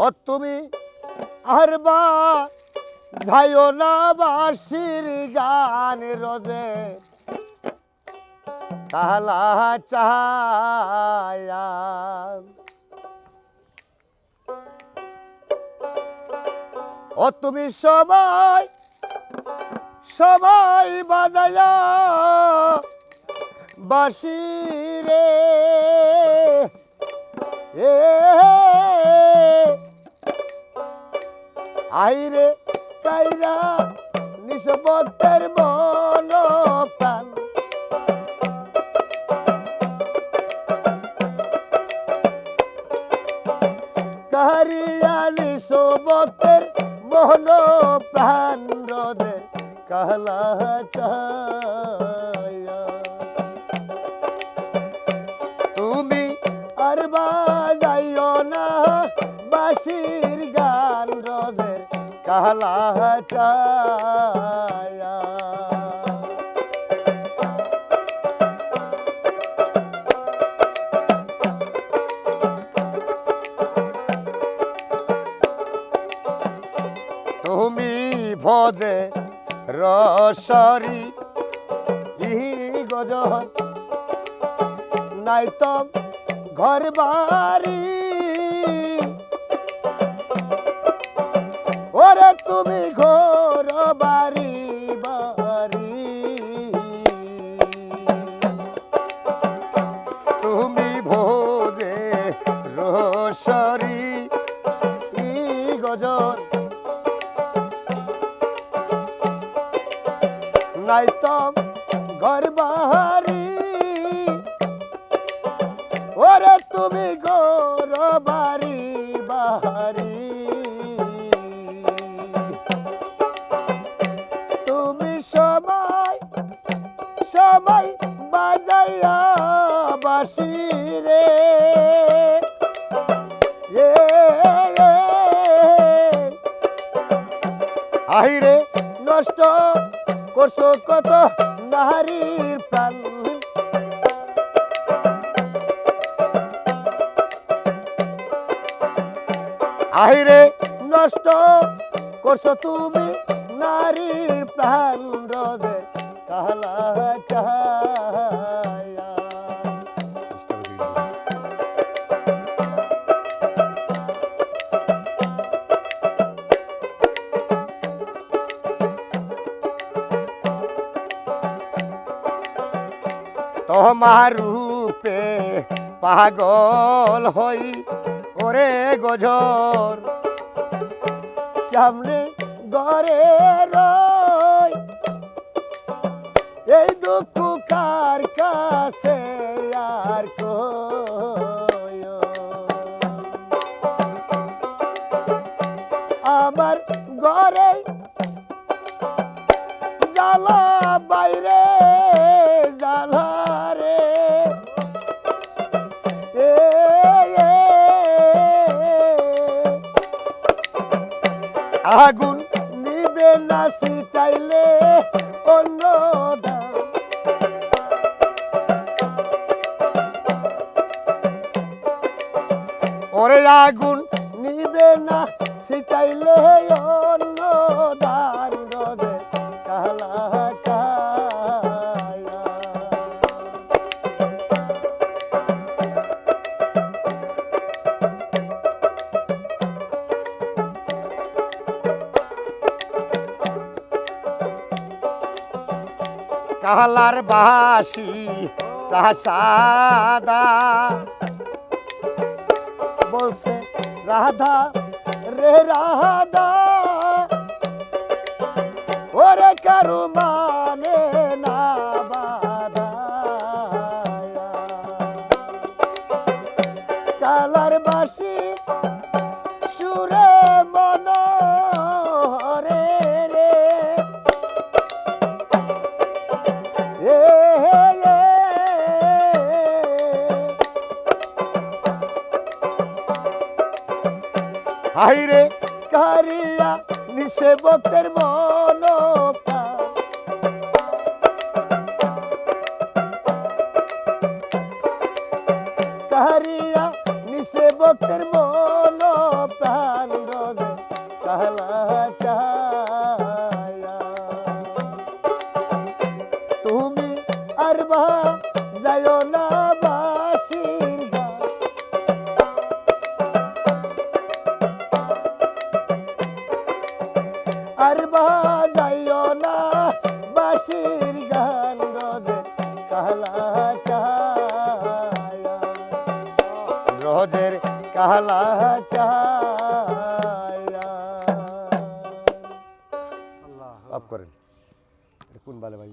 ও তুমি আর বা যাইও না বাসির গান রোজে কালা চায়া ও তুমি সবাই সবাই বাজায়া বাসি রে এ আইরে কাইরা নিসবতের মন প্রাণ কারিয়া নিসবতের প্রাণ রোদে কালা চায়া। কালা চায়া তুমি ভজে রসরি ইহি গজর নাই ঘর বাড়ি তুমি ঘর বাড়ি বাড়ি। তুমি ভোজে রসরি গজর নাই তো ঘর বাহারি ওরে তুমি গোর বাড়ি বাহারি সবাই বাজাইয়া বাসি রে। এ, আহিরে নষ্ট করছ কত নারীর প্রাণ। আহিরে নষ্ট করছ তুমি নারীর প্রাণ রোদে চায়া তোমার রূপে পাগল হই ওরে গজর। কেমনে গরে রই কার কাছে আর কই আমার ঘরে জ্বালা বাইরে এ, আগুন আগুন নিবে না সিটাইলে অন্য কালা চায়া কালার বাসি তাহা সাদা। বলছে রাধা রে রাধা ওরে কারু মানে হাইরে কারিয়া নিশে বক্তের মন। আর বাজাইও না বাসির গান রোজের কালা চায়া রোজের কালা চায়া আল্লাহ। মাফ করেন কোন বালে ভাই